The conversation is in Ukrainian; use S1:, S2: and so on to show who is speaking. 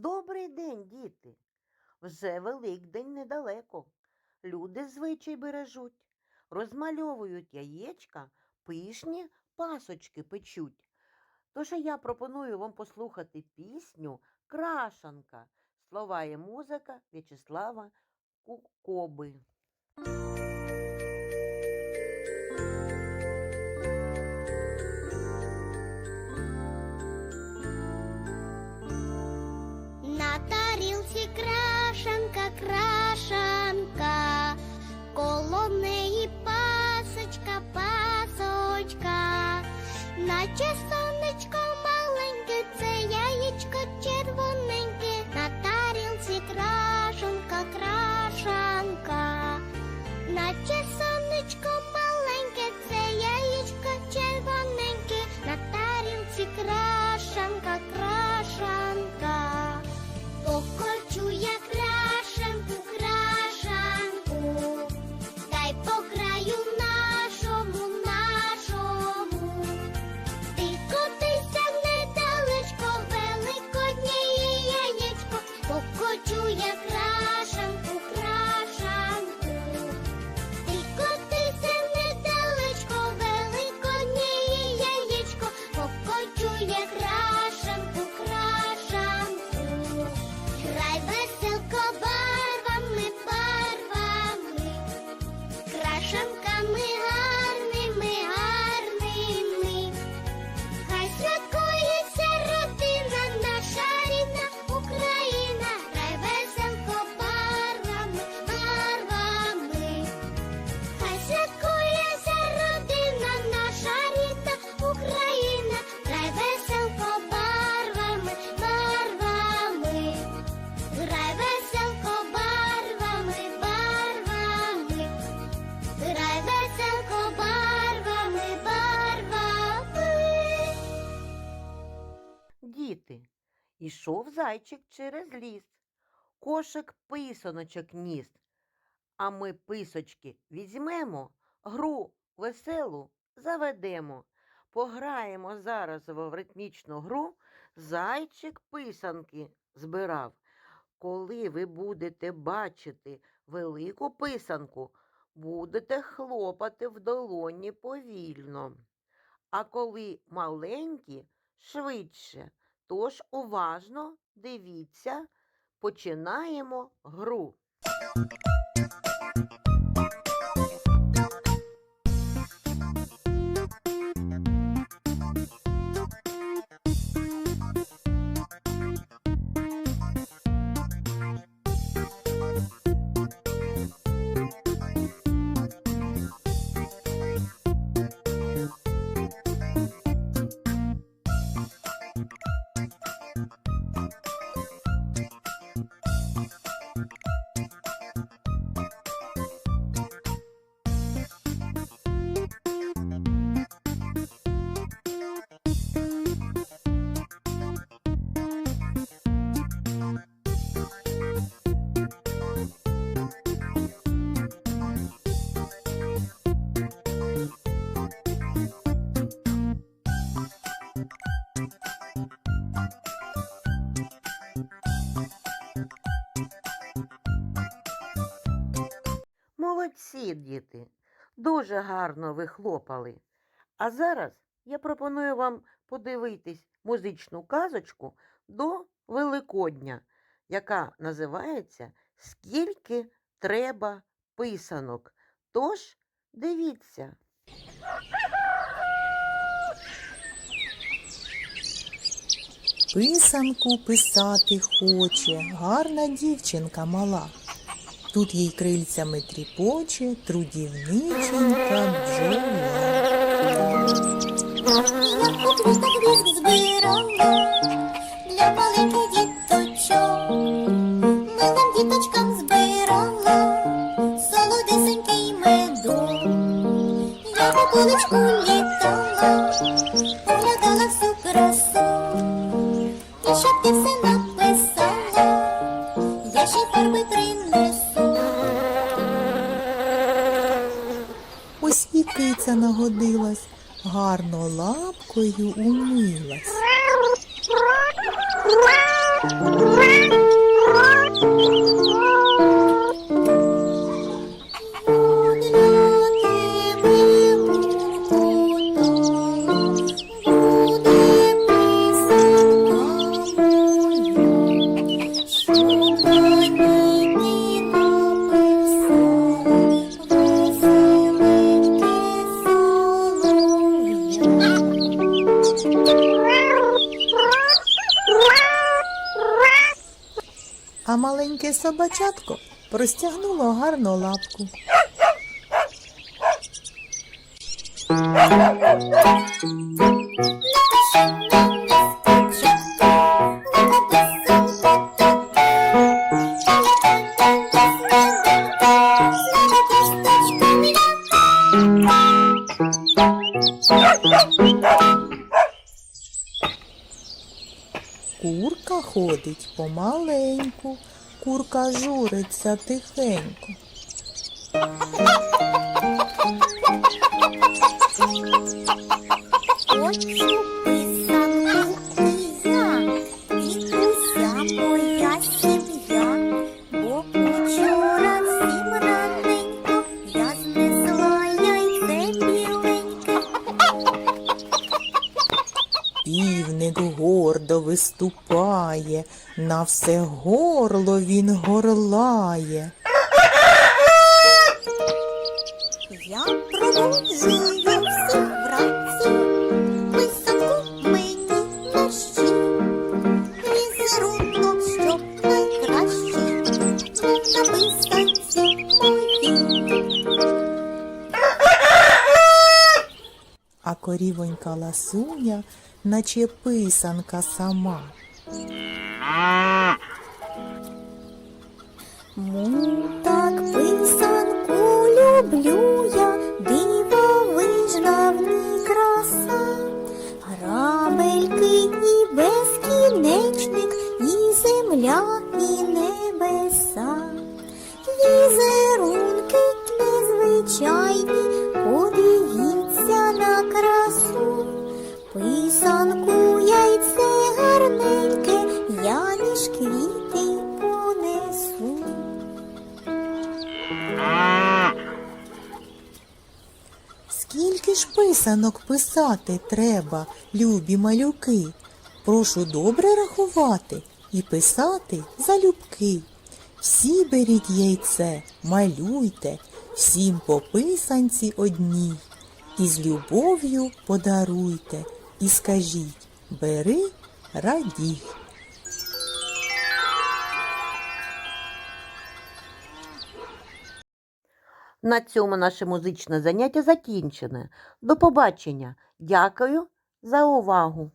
S1: Добрий день, діти. Вже Великдень недалеко. Люди звичай бережуть, розмальовують яєчка, пишні пасочки печуть. Тож я пропоную вам послухати пісню Крашанка. Слова і музика В'ячеслава Кукоби.
S2: Неї пасочка, пасочка, наче
S1: Діти, ішов зайчик через ліс, кошик писаночок ніс. А ми писочки візьмемо, гру веселу заведемо. Пограємо зараз в ритмічну гру Зайчик писанки збирав. Коли ви будете бачити велику писанку, будете хлопати в долоні повільно. А коли маленькі, швидше. Тож уважно дивіться, починаємо гру. Молодці, діти, дуже гарно ви хлопали. А зараз я пропоную вам подивитись музичну казочку до Великодня, яка називається Скільки треба писанок. Тож дивіться.
S3: Писанку писати хоче, гарна дівчинка мала. Тут їй крильцями тріпоче, трудівниченька бджола.
S2: Маленьких діточок. Милим діточкам збирала солодесенький медок. Я по колечку літала,
S3: киця нагодилась, гарно лапкою умилась. Собачатко простягнуло гарно лапку. Курка ходить помаленьку, курка журиться тихенько. Півник гордо виступає, на все горло він горлає.
S2: Я проводжую всіх
S3: корівонька ласуня, наче писанка сама.
S2: Му так писанку люблю я, Писанку яйце гарненьке, я між квіти понесу.
S3: Скільки ж писанок писати треба, любі малюки? Прошу добре рахувати і писати залюбки. Всі беріть яйце, малюйте, всім по писанці одній. І з любов'ю подаруйте, і скажіть бери, радій.
S1: На цьому наше музичне заняття закінчене. До побачення. Дякую за увагу!